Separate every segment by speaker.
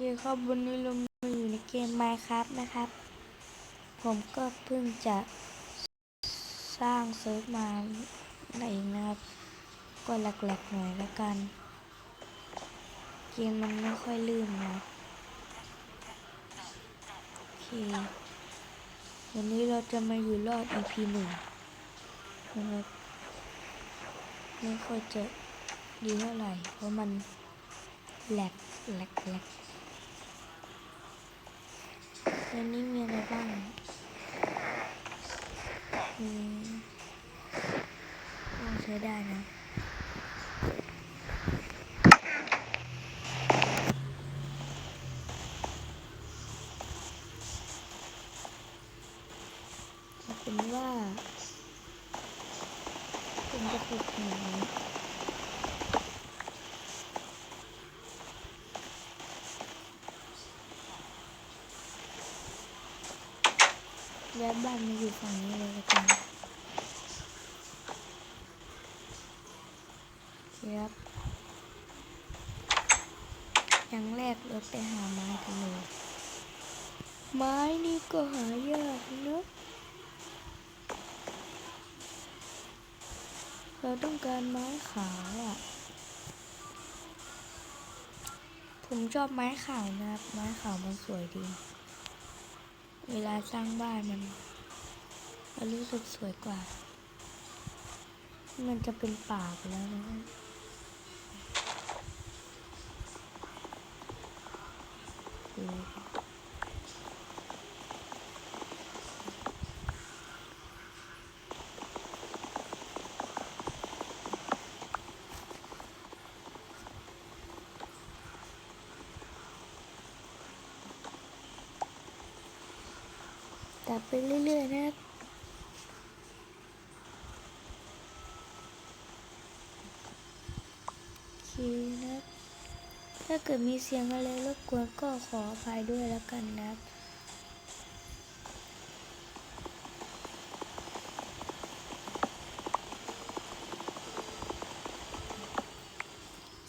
Speaker 1: เคครับวันนี้เรามาอยู่ในเกม Minecraft นะครับ ผมก็เพิ่งจะสร้างเซิร์ฟมาเองนะครับ ก็แหลกๆหน่อยแล้วกัน เกมมันไม่ค่อยลื่นนะโอเควันนี้เราจะมาอยู่รอด EP หนึ่งนะครับไม่ค่อยจะดีเท่าไหร่ เพราะมันแหลกแหลกแหลก วันนี้มีอะไรบ้างอืมก็ใช้ได้นะเอาเป็นว่าผมจะฝึกหนู ย้ายบ้านมาอยู่ฝั่งนี้เลยละกันครับอย่างแรกเราไปหาไม้กันเลยไม้นี่ก็หายากนะเราต้องการไม้ขาวอะ ผมชอบไม้ขาวนะครับ ไม้ขาวมันสวยดี เวลาสร้างบ้านมันมันรู้สึกสวยกว่า มันจะเป็นป่าไปแล้วนะอืมตั ไปเรื่อยๆนะครับโอเคนะครับ ถ้าเกิดมีเสียงอะไรรบกวนก็ขออภัยด้วยแล้วกันนะครับ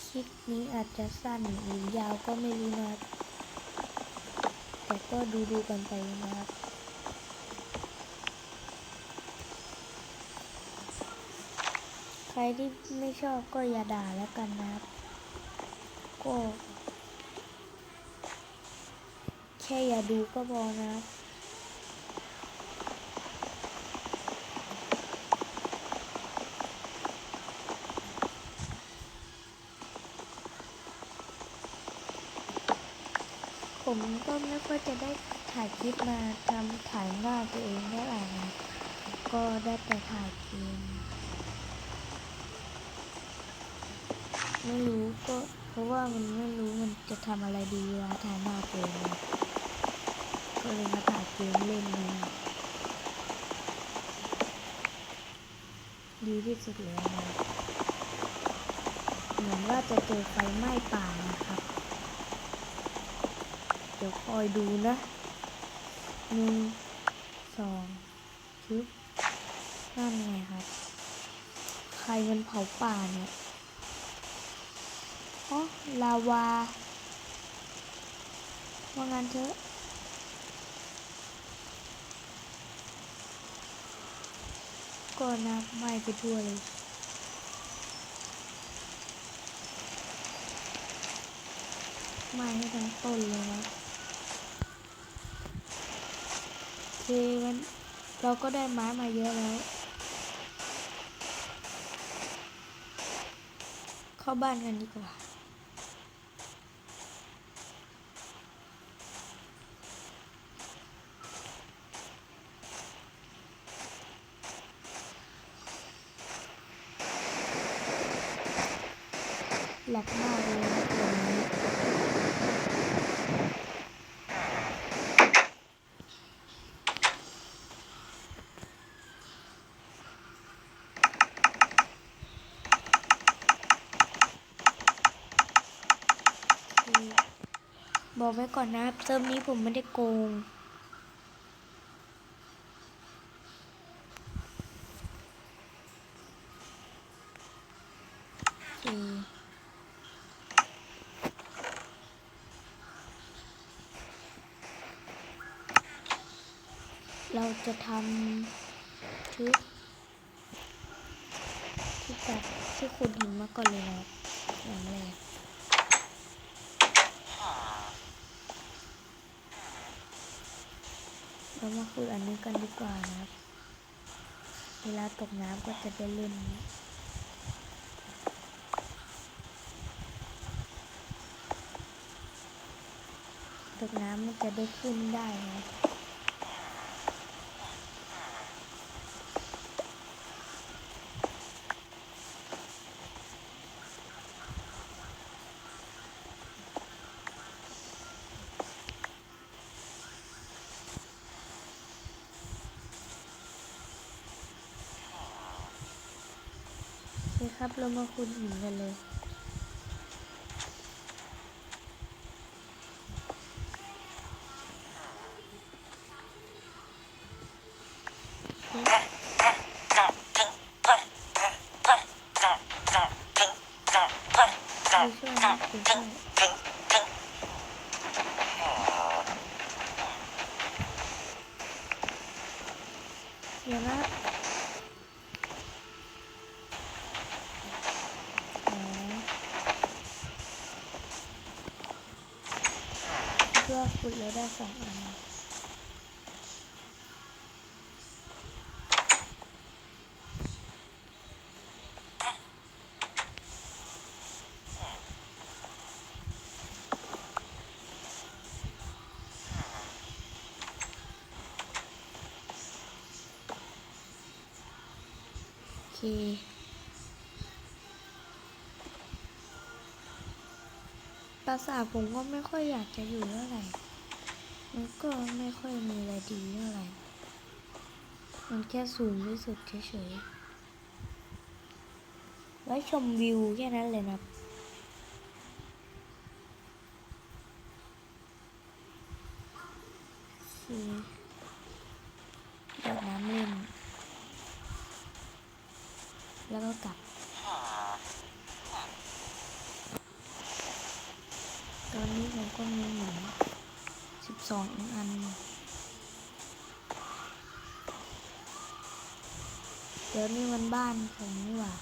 Speaker 1: คลิปนี้อาจจะสั้นหรือยาวก็ไม่รู้นะครับแต่ก็ดูดูๆกันไปนะครับ ใค รที่ไม่ชอบก็อย่าด่าแล้วกันนะครับ ก็แค่อย่าดูก็พอนะครับผมก็ไม่ค่อยจะได้ถ่ายคลิปมาทำถ่ายหน้าตัวเองเท่าไหร่นะก็ได้แต่ถ่ายเกม ไม่รู้ก็ เพราะว่ามันไม่รู้มันจะทำอะไรดีเวลาถ่ายหน้าเองนก็เลยมาถ่ายเกมเล่นเลยดีที่สุดแล้วนะเหมือนว่าจะเจอไฟไหม้ป่านะครับ เดี๋ยวคอยดูนะหนึ่งสองชึบนั่นไงครับ ใครมันเผาป่าเนี่ย อ๋อลาวาว่างั้นเถอะก็นะไหม้ไปทั่วเลยไหม้ให้ทั้งต้นเลยนะโอเคงั้นเราก็ได้ไม้มาเยอะแล้ว เข้าบ้านกันดีกว่า บอกไว้ก่อนนะครับเซิร์ฟนี้ผมไม่ได้โกง เราจะทำชุดที่แบบที่คุณเห็นมาก่อนเลยนะอย่างแรก เรามาคุยอันนี้กันดีกว่านะครับ เวลาตกน้ำก็จะได้เล่นตกน้ำมันจะได้ขึ้นได้นะ ครับ เรามาคุยหินกันเลย พื่อขุดแล้วได้สองอันโอเค ราสาทผมก็ไม่ค่อยอยากจะอยู่เท่าไหร่ มันก็ไม่ค่อยมีอะไรดีเท่าไหร่ มันแค่สูงที่สุดเฉยๆ ไว้ชมวิวแค่นั้นเลยนะครับโอเคเดินน้ำเล่น แล้วก็กลับ ตอนนี้ผมก็มีหมูสิบสองอัน เดี๋ยวนี้มันบ้านผมนี่หว่า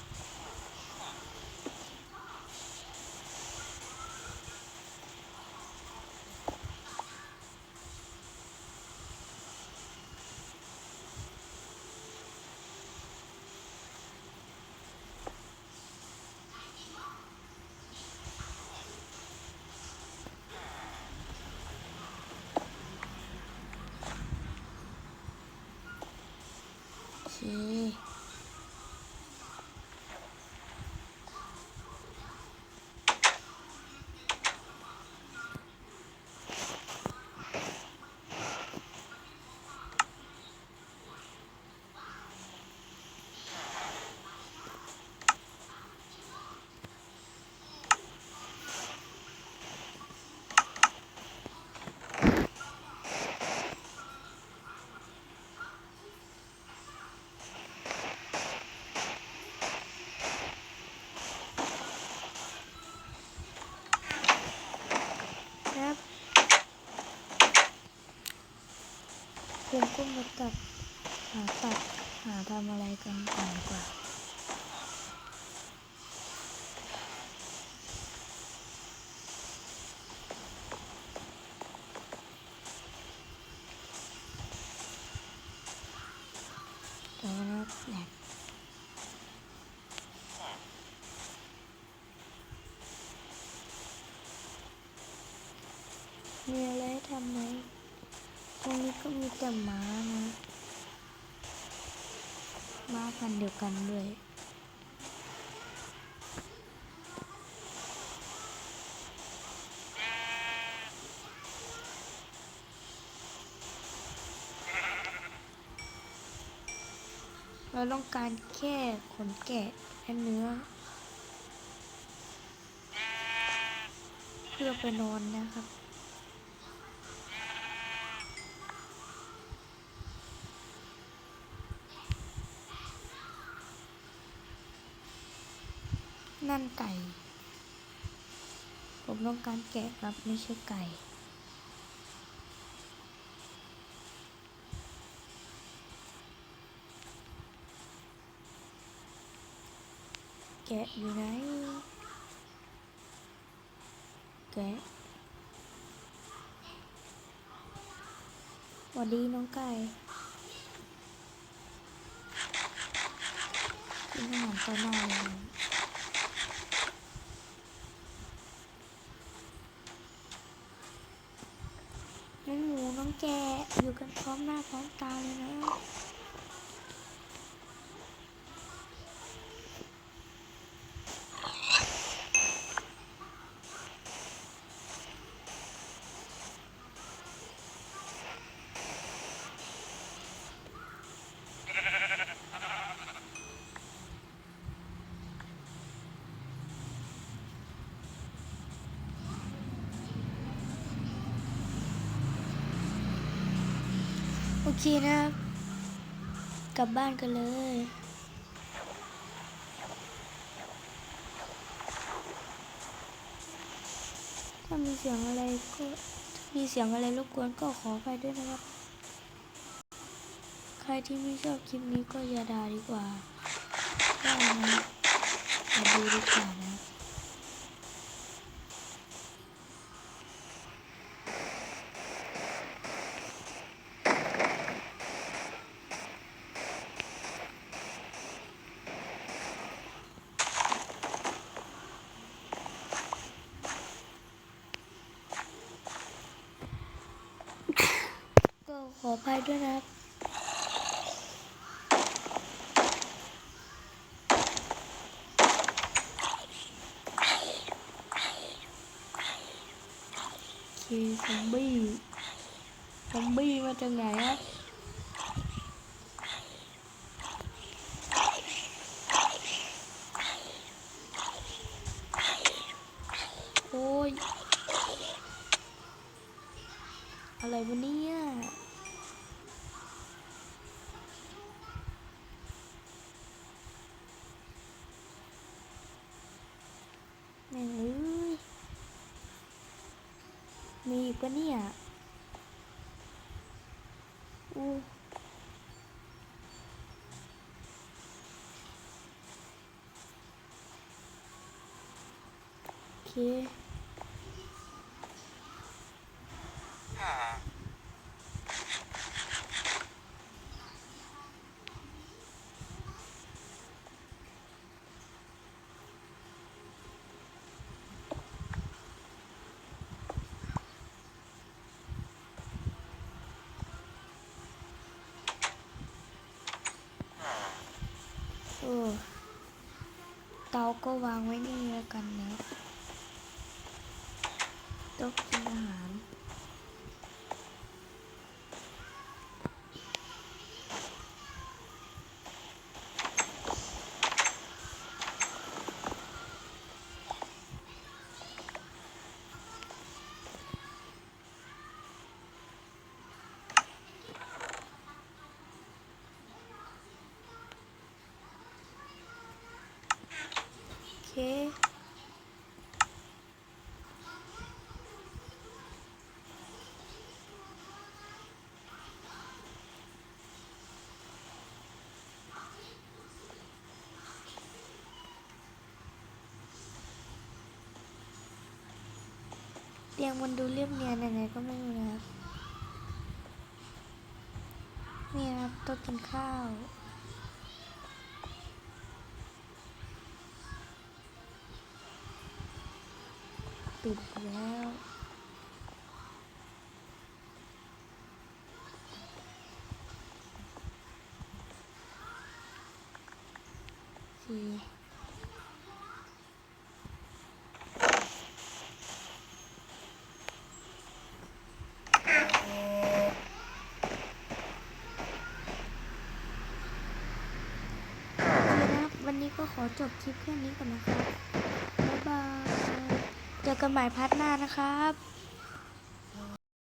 Speaker 1: โอเค ครับ ผมก็มาตัดหาตัดหาทำอะไรกันก่อนดีกว่าเดี๋ยวนแหลกมีอะไรทำไหม ตรงนี้ก็มีแต่ม้านะม้าพันเดียวกันด้วยเราต้องการแค่ขนแกะและเนื้อ เพื่อไปนอนนะครับานไก่ ผมต้องการแกะครับไม่ใช่ไก่ แกะอยู่ไหน แกะสวัสดีน้องไก่กินอนหารตัวน้อย แกอยู่กันพร้อมหน้าพร้อมตาเลยนะ โอเคนะครับ กลับบ้านกันเลยถ้ามีเสียงอะไรก็มีเสียงอะไรรบกวนก็ขอไปด้วยนะครับ ใครที่ไม่ชอบคลิปนี้ก็อย่าด่าดีกว่าก็นะครับอย่าดูดีกว่านะ ออภัยด้วยนะครับโอเคซอมบี้ ซอมบี้มาจากไหนอะโอ้ย อะไรวะเนี่ยแม่งเอ้ย มีอีกปะเนี่ยอู้โอเค ก็วางไว้นี่แล้วกันนะต้องกินอาหาร โอเค เตียงมันดูเรียบเนียนยังไงก็ไม่รู้นะครับ นี่ครับโต๊ะกินข้าวปิดแล้วสี่นะครับ วันนี้ก็ขอ จบคลิปแค่นี้ก่อนนะครับ บ๊ายบาย เจอกันใหม่พาร์ทหน้านะครับ